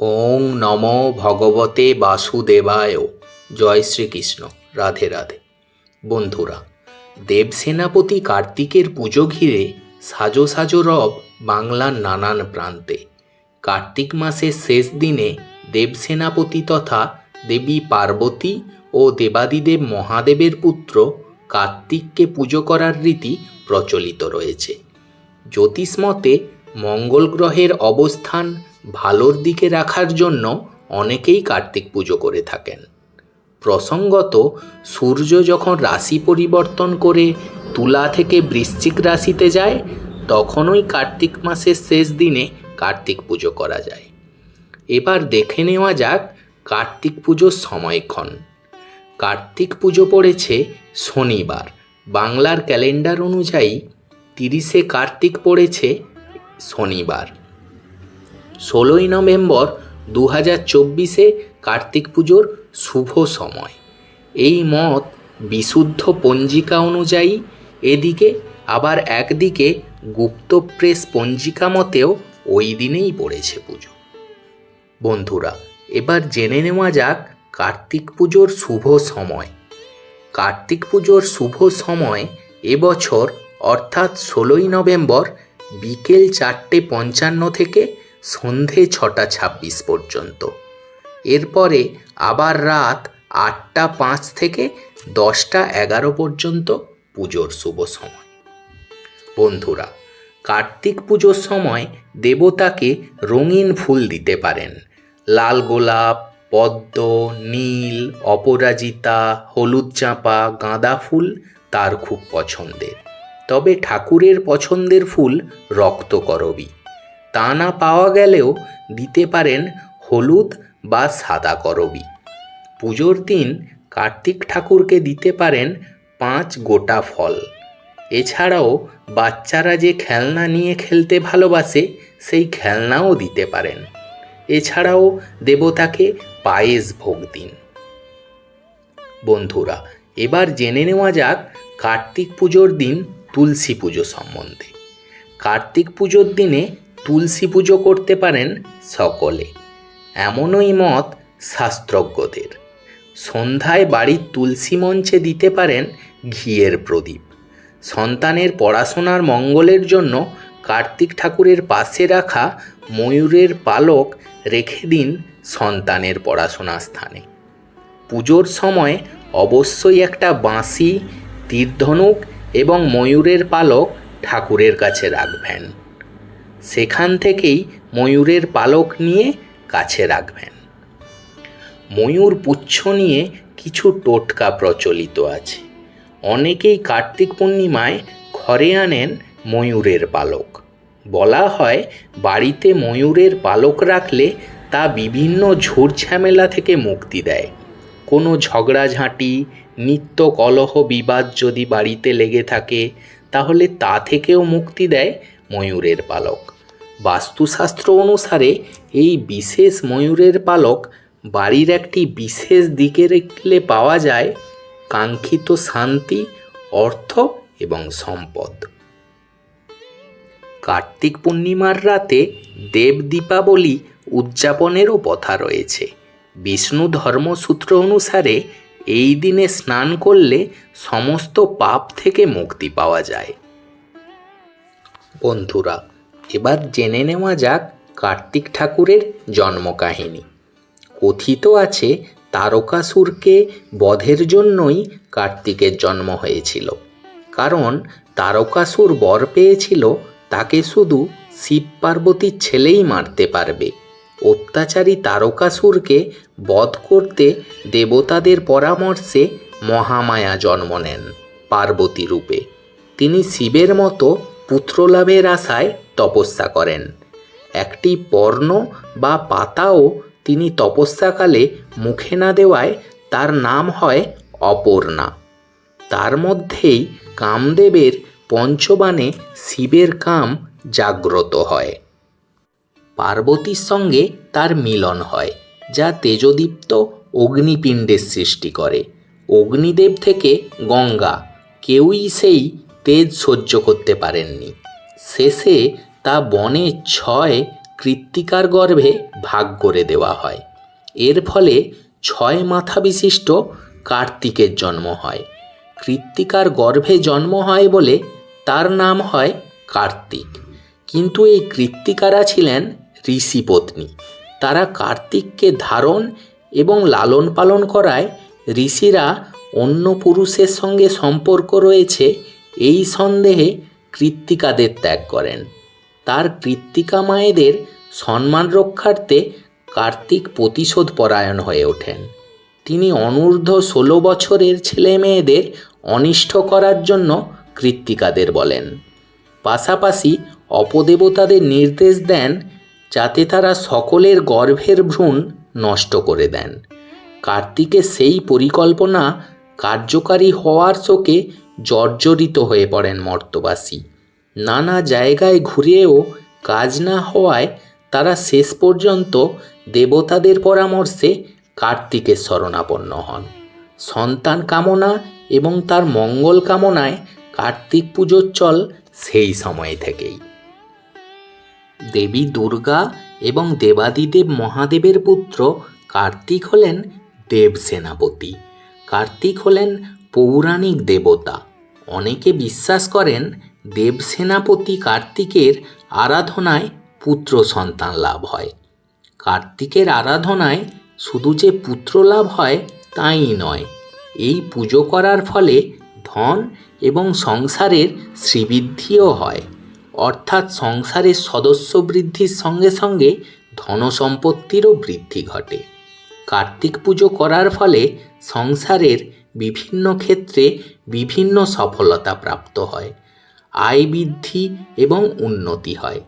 ওং নম ভগবতে বাসুদেবায়। জয় শ্রীকৃষ্ণ। রাধে রাধে। বন্ধুরা, দেবসেনাপতি কার্তিকের পুজো ঘিরে সাজো সাজো রব বাংলার নানান প্রান্তে। কার্তিক মাসের শেষ দিনে দেবসেনাপতি তথা দেবী পার্বতী ও দেবাদিদেব মহাদেবের পুত্র কার্তিককে পুজো করার রীতি প্রচলিত রয়েছে। জ্যোতিষমতে মঙ্গল গ্রহের অবস্থান ভালোর দিকে রাখার জন্য অনেকেই কার্তিক পুজো করে থাকেন। প্রসঙ্গত, সূর্য যখন রাশি পরিবর্তন করে তুলা থেকে বৃশ্চিক রাশিতে যায়, তখনই কার্তিক মাসের শেষ দিনে কার্তিক পুজো করা যায়। এবার দেখে নেওয়া যাক কার্তিক পুজোর সময়ক্ষণ। কার্তিক পুজো পড়েছে শনিবার। বাংলার ক্যালেন্ডার অনুযায়ী তিরিশে কার্তিক পড়েছে শনিবার। ষোলোই নভেম্বর দু হাজার চব্বিশে কার্তিক পুজোর শুভ সময়। এই মত বিশুদ্ধ পঞ্জিকা অনুযায়ী এদিকে আবার একদিকে গুপ্ত প্রেস পঞ্জিকা মতেও ওই দিনেই পড়েছে পুজো। বন্ধুরা, এবার জেনে নেওয়া যাক কার্তিক পুজোর শুভ সময়। কার্তিক পুজোর শুভ সময় এবছর অর্থাৎ ষোলোই নভেম্বর বিকেল চারটে পঞ্চান্ন থেকে সন্ধে ছটা ছাব্বিশ পর্যন্ত। এরপরে আবার রাত আটটা পাঁচ থেকে দশটা এগারো পর্যন্ত পুজোর শুভ সময়। বন্ধুরা, কার্তিক পুজোর সময় দেবতাকে রঙিন ফুল দিতে পারেন। লাল গোলাপ, পদ্ম, নীল, অপরাজিতা, হলুদ চাঁপা, গাঁদা ফুল তার খুব পছন্দের। তবে ঠাকুরের পছন্দের ফুল রক্তকরবী। তা না পাওয়া গেলেও দিতে পারেন হলুদ বা সাদা করবী। পুজোর দিন কার্তিক ঠাকুরকে দিতে পারেন পাঁচ গোটা ফল। এছাড়াও বাচ্চারা যে খেলনা নিয়ে খেলতে ভালোবাসে, সেই খেলনাও দিতে পারেন। এছাড়াও দেবতাকে পায়েস ভোগ দিন। বন্ধুরা, এবার জেনে নেওয়া যাক কার্তিক পুজোর দিন তুলসী পুজো সম্বন্ধে। কার্তিক পুজোর দিনে তুলসী পুজো করতে পারেন সকলে। এমনই মত শাস্ত্রজ্ঞদের। সন্ধ্যায় বাড়ির তুলসী মঞ্চে দিতে পারেন ঘিয়ের প্রদীপ। সন্তানের পড়াশোনার মঙ্গলের জন্য কার্তিক ঠাকুরের পাশে রাখা ময়ূরের পালক রেখে দিন সন্তানের পড়াশোনা স্থানে। পুজোর সময় অবশ্যই একটা বাঁশি তীরধনুক এবং ময়ূরের পালক ঠাকুরের কাছে রাখবেন। সেখান থেকেই ময়ূরের পালক নিয়ে কাছে রাখবেন। ময়ূর পুচ্ছ নিয়ে কিছু টোটকা প্রচলিত আছে। অনেকেই কার্তিক পূর্ণিমায় ঘরে আনেন ময়ূরের পালক। বলা হয়, বাড়িতে ময়ূরের পালক রাখলে তা বিভিন্ন ঝামেলা থেকে মুক্তি দেয়। কোনো ঝগড়াঝাঁটি, নিত্য কলহ বিবাদ যদি বাড়িতে লেগে থাকে, তাহলে তা থেকেও মুক্তি দেয় ময়ূরের পালক। বাস্তুশাস্ত্র অনুসারে এই বিশেষ ময়ূরের পালক বাড়ির একটি বিশেষ দিকে রাখলে পাওয়া যায় কাঙ্ক্ষিত শান্তি, অর্থ এবং সম্পদ। কার্তিক পূর্ণিমার রাতে দেব দীপাবলি উদযাপনেরও কথা রয়েছে। বিষ্ণু ধর্মসূত্র অনুসারে এই দিনে স্নান করলে সমস্ত পাপ থেকে মুক্তি পাওয়া যায়। বন্ধুরা, এবার জেনে নেওয়া যাক কার্তিক ঠাকুরের জন্মকাহিনী। কথিত আছে, তারকাসুরকে বধের জন্যই কার্তিকের জন্ম হয়েছিল। কারণ তারকাসুর বর পেয়েছিল, তাকে শুধু শিব পার্বতীর ছেলেই মারতে পারবে। অত্যাচারী তারকাসুরকে বধ করতে দেবতাদের পরামর্শে মহামায়া জন্ম নেন পার্বতী রূপে। তিনি শিবের মতো পুত্রলাভের আশায় তপস্যা করেন। একটি পর্ণ বা পাতাও তিনি তপস্যাকালে মুখে না দেওয়ায় তার নাম হয় অপর্ণা। তার মধ্যেই কামদেবের পঞ্চবাণে শিবের কাম জাগ্রত হয়। পার্বতীর সঙ্গে তার মিলন হয়, যা তেজদীপ্ত অগ্নিপিণ্ডের সৃষ্টি করে। অগ্নিদেব থেকে গঙ্গা, কেউই সেই তেজ সহ্য করতে পারেননি। শেষে তা বনে ছয় কৃত্তিকার গর্ভে ভাগ করে দেওয়া হয়। এর ফলে ছয় মাথা বিশিষ্ট কার্তিকের জন্ম হয়। কৃত্তিকার গর্ভে জন্ম হয় বলে তার নাম হয় কার্তিক। কিন্তু এই কৃত্তিকারা ছিলেন ঋষিপত্নী তারা কার্তিককে ধারণ এবং লালন পালন করায় ঋষিরা অন্য পুরুষের সঙ্গে সম্পর্ক রয়েছে এই সন্দেহে কৃত্তিকাদের ত্যাগ করেন। তার কৃত্তিকা মায়েদের সম্মান রক্ষার্থে কার্তিক প্রতিশোধ পরায়ণ হয়ে ওঠেন। তিনি অনূর্ধ্ব ষোলো বছরের ছেলে মেয়েদের অনিষ্ট করার জন্য কৃত্তিকাদের বলেন। পাশাপাশি অপদেবতাদের নির্দেশ দেন যাতে তারা সকলের গর্ভের ভ্রূণ নষ্ট করে দেন। কার্তিকের সেই পরিকল্পনা কার্যকারী হওয়ার শোকে জর্জরিত হয়ে পড়েন মর্তবাসী। নানা জায়গায় ঘুরেও কাজ না হওয়ায় তারা শেষ পর্যন্ত দেবতাদের পরামর্শে কার্তিকের শরণাপন্ন হন। সন্তান কামনা এবং তার মঙ্গল কামনায় কার্তিক পুজোর চল সেই সময় থেকেই। দেবী দুর্গা এবং দেবাদিদেব মহাদেবের পুত্র কার্তিক হলেন দেব সেনাপতি কার্তিক হলেন পৌরাণিক দেবতা। অনেকে বিশ্বাস করেন দেবসেনাপতি কার্তিকের আরাধনায় পুত্র সন্তান লাভ হয়। কার্তিকের আরাধনায় শুধু যে পুত্র লাভ হয় তাই নয়, এই পুজো করার ফলে ধন এবং সংসারের শ্রীবৃদ্ধিও হয়। অর্থাৎ সংসারের সদস্য বৃদ্ধির সঙ্গে সঙ্গে ধনসম্পত্তিরও বৃদ্ধি ঘটে। কার্তিক পুজো করার ফলে সংসারের বিভিন্ন ক্ষেত্রে বিভিন্ন সফলতা প্রাপ্ত হয়, আয় বৃদ্ধি এবং উন্নতি হয়।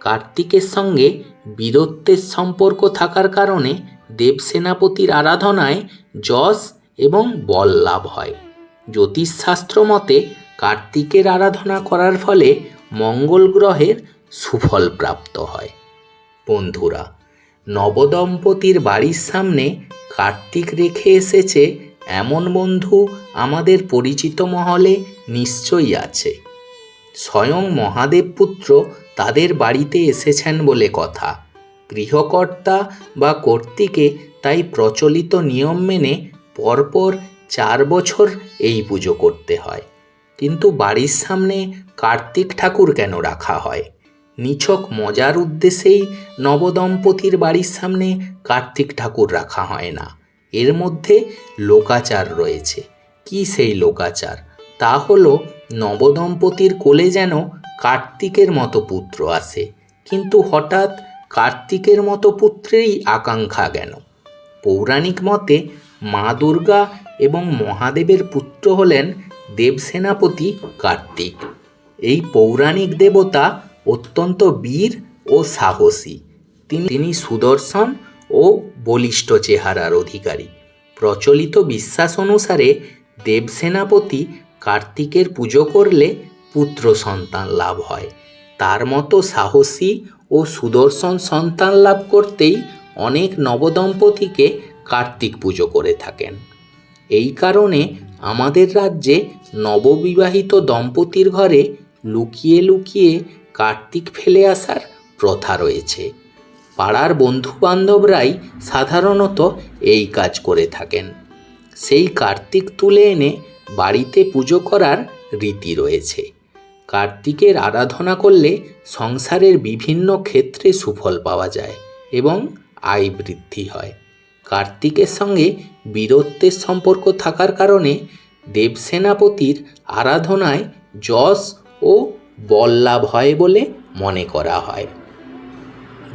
কার্তিকের সঙ্গে বীরত্বের সম্পর্ক থাকার কারণে দেবসেনাপতির আরাধনায় যশ এবং বল লাভ হয়। জ্যোতিষশাস্ত্র মতে, কার্তিকের আরাধনা করার ফলে মঙ্গল গ্রহের সুফল প্রাপ্ত হয়। বন্ধুরা, নবদম্পতির বাড়ির সামনে কার্তিক রেখে এসেছে এমন বন্ধু আমাদের পরিচিত মহলে নিশ্চয়ই আছে। স্বয়ং মহাদেব পুত্র তাদের বাড়িতে এসেছেন বলে কথা। গৃহকর্তা বা কর্তৃকে তাই প্রচলিত নিয়ম মেনে পরপর চার বছর এই পুজো করতে হয়। কিন্তু বাড়ির সামনে কার্তিক ঠাকুর কেন রাখা হয়? নিছক মজার উদ্দেশ্যেই নবদম্পতির বাড়ির সামনে কার্তিক ঠাকুর রাখা হয় না। এর মধ্যে লোকাচার রয়েছে। কি সেই লোকাচার? তা হলো নবদম্পতির কোলে যেন কার্তিকের মতো পুত্র আসে। কিন্তু হঠাৎ কার্তিকের মতো পুত্রেরই আকাঙ্ক্ষা কেন? পৌরাণিক মতে মা দুর্গা এবং মহাদেবের পুত্র হলেন দেবসেনাপতি কার্তিক। এই পৌরাণিক দেবতা অত্যন্ত বীর ও সাহসী। তিনি সুদর্শন ও বলিষ্ঠ চেহারার অধিকারী। প্রচলিত বিশ্বাস অনুসারে দেবসেনাপতি কার্তিকের পুজো করলে পুত্র সন্তান লাভ হয়। তার মতো সাহসী ও সুদর্শন সন্তান লাভ করতেই অনেক নবদম্পতিকে কার্তিক পুজো করে থাকেন। এই কারণে আমাদের রাজ্যে নববিবাহিত দম্পতির ঘরে লুকিয়ে লুকিয়ে কার্তিক ফেলে আসার প্রথা রয়েছে। পাড়ার বন্ধু বান্ধবরাই সাধারণত এই কাজ করে থাকেন। সেই কার্তিক তুলে এনে বাড়িতে পুজো করার রীতি রয়েছে। কার্তিকের আরাধনা করলে সংসারের বিভিন্ন ক্ষেত্রে সুফল পাওয়া যায় এবং আয় বৃদ্ধি হয়। কার্তিকের সঙ্গে বীরত্বের সম্পর্ক থাকার কারণে দেবসেনাপতির আরাধনায় যশ ও বল লাভ হয় বলে মনে করা হয়।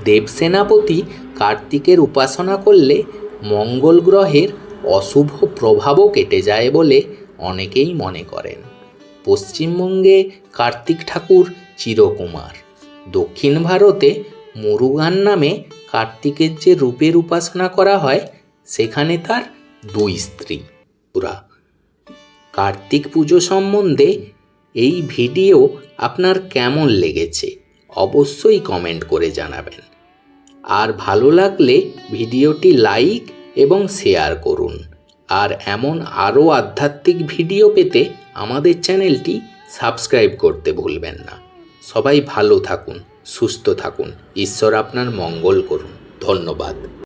দেবসেনাপতি কার্তিকের উপাসনা করলে মঙ্গল গ্রহের অশুভ প্রভাবও কেটে যায় বলে অনেকেই মনে করেন। পশ্চিমবঙ্গে কার্তিক ঠাকুর চিরকুমার। দক্ষিণ ভারতে মুরুগান নামে কার্তিকের যে রূপের উপাসনা করা হয়, সেখানে তার দুই স্ত্রী। পুরা কার্তিক পুজো সম্বন্ধে এই ভিডিও আপনার কেমন লেগেছে? অবশ্যই কমেন্ট করে জানাবেন। আর ভালো লাগলে ভিডিওটি লাইক এবং শেয়ার করুন। আর এমন আরও আধ্যাত্মিক ভিডিও পেতে আমাদের চ্যানেলটি সাবস্ক্রাইব করতে ভুলবেন না। সবাই ভালো থাকুন, সুস্থ থাকুন। ঈশ্বর আপনার মঙ্গল করুন। ধন্যবাদ।